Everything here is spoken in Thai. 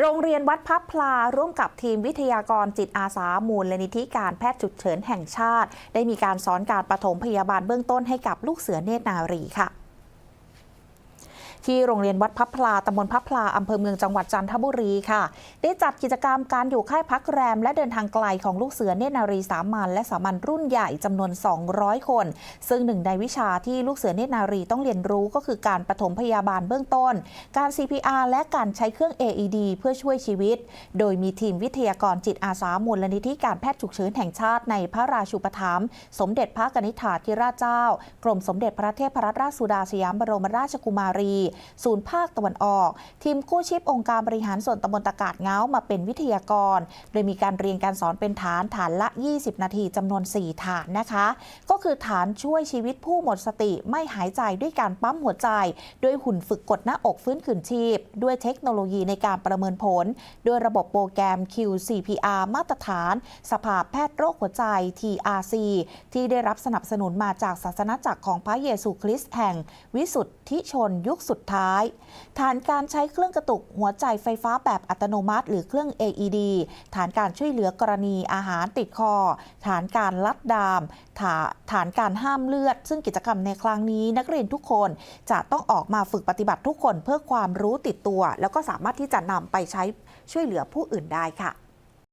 โรงเรียนวัดพับพลาร่วมกับทีมวิทยากรจิตอาสามูลลนิธิการแพทย์ฉุกเฉินแห่งชาติ ได้มีการสอนการปฐมพยาบาลเบื้องต้นให้กับลูกเสือเนตรนารีค่ะ ที่โรงเรียนวัดพับพลาตำบลพับพลาอำเภอเมืองจังหวัดจันทบุรีค่ะ ได้จัดกิจกรรมการอยู่ค่ายพักแรม และเดินทางไกลของลูกเสือเนตรนารีสามัญและสามัญรุ่นใหญ่จำนวน 200 คน ซึ่งหนึ่งในวิชาที่ลูกเสือเนตรนารีต้องเรียนรู้ก็คือการปฐมพยาบาลเบื้องต้น การ CPR และการใช้เครื่อง AED เพื่อช่วยชีวิต โดยมีทีมวิทยากรจิตอาสามูลนิธิการแพทย์ฉุกเฉินแห่งชาติในพระราชูปถัมภ์สมเด็จพระกนิษฐาธิราชเจ้า กรมสมเด็จพระเทพรัตนราชสุดาสยามบรมราชกุมารีศูนย์ภาคตะวันออก ทีมกู้ชีพองค์การบริหารส่วนตำบลตะกาดเงามาเป็นวิทยากร โดยมีการเรียนการสอนเป็นฐานฐานละ 20 นาทีจำนวน 4 ฐานนะคะ ก็คือฐานช่วยชีวิตผู้หมดสติไม่หายใจด้วยการปั๊มหัวใจ ด้วยหุ่นฝึกกดหน้าอกฟื้นคืนชีพ ด้วยเทคโนโลยีในการประเมินผล ด้วยระบบโปรแกรม QCPR มาตรฐาน สภาแพทย์โรคหัวใจ TRC ที่ได้รับสนับสนุนมาจากศาสนาจักรของพระเยซูคริสต์แห่ง วิสุทธิชนยุคสุดดท้าย ฐานการใช้เครื่องกระตุกหัวใจไฟฟ้าแบบอัตโนมัติ หรือเครื่อง AED ฐานการช่วยเหลือกรณีอาหารติดคอ ฐานการลัดดามฐาฐานการห้ามเลือด ซึ่งกิจกรรมในครั้งนี้ นักเรียนทุกคนจะต้องออกมาฝึกปฏิบัติทุกคนเพื่อความรู้ติดตัว แล้วก็สามารถที่จะนำไปใช้ช่วยเหลือผู้อื่นได้ค่ะ